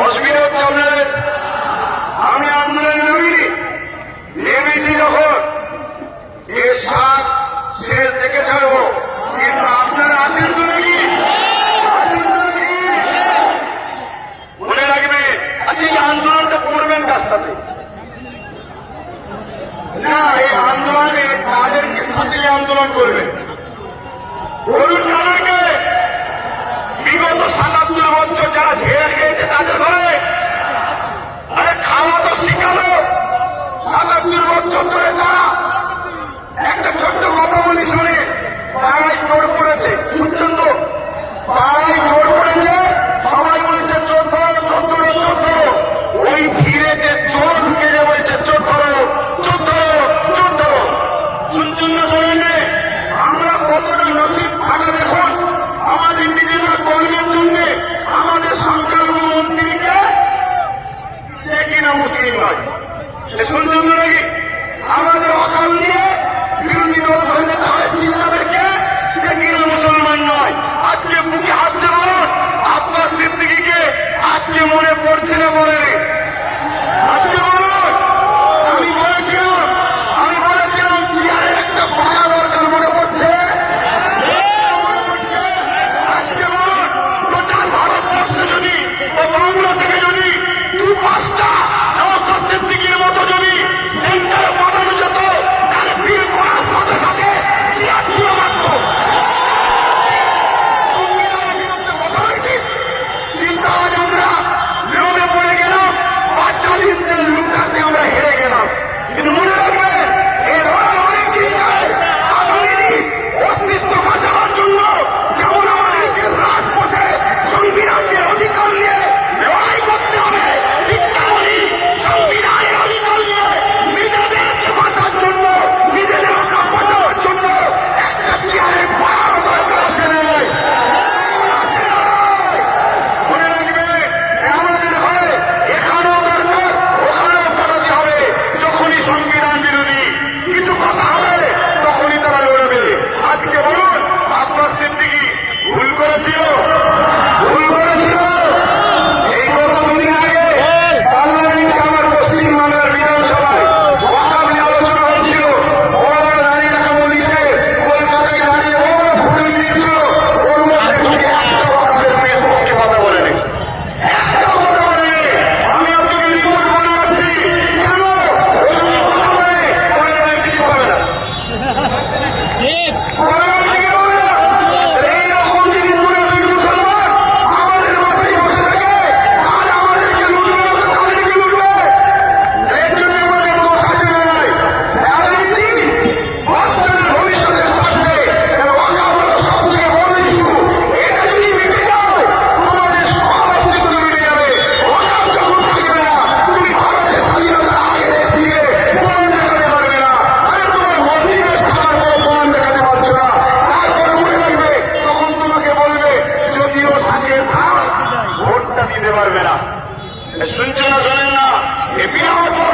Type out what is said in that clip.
অসুবিধা হচ্ছে আপনাদের? আমি আন্দোলনে নামিনি। নেমেছি যখন। এ সাত শেষ দেখে ছাড়বো। কিন্তু আপনারা আছেন তো নাকি? আছেন তো নাকি? মনে রাখবে আচ্ছা এই আন্দোলনটা করবেন কার সাথে? না, এই আন্দোলনে তাদেরকে সাথে আন্দোলন করবেন। সত্তর বছর ধরে একটা ছোট্ট কথা বলি, শুনে। তারাই জোর করেছে। তারাই জোর করেছে। সবাই বলেছে ঢুকে যে আমরা কতটা নসিব ভাগা দেখুন। আমাদের নিজেদের কর্মের জন্য আমাদের সংখ্যালঘু মন্ত্রীকে যে কিনা মুসলিম নয়। শুনছেন আমাদের অকাল নিয়ে सुन चुना सुनना ये भी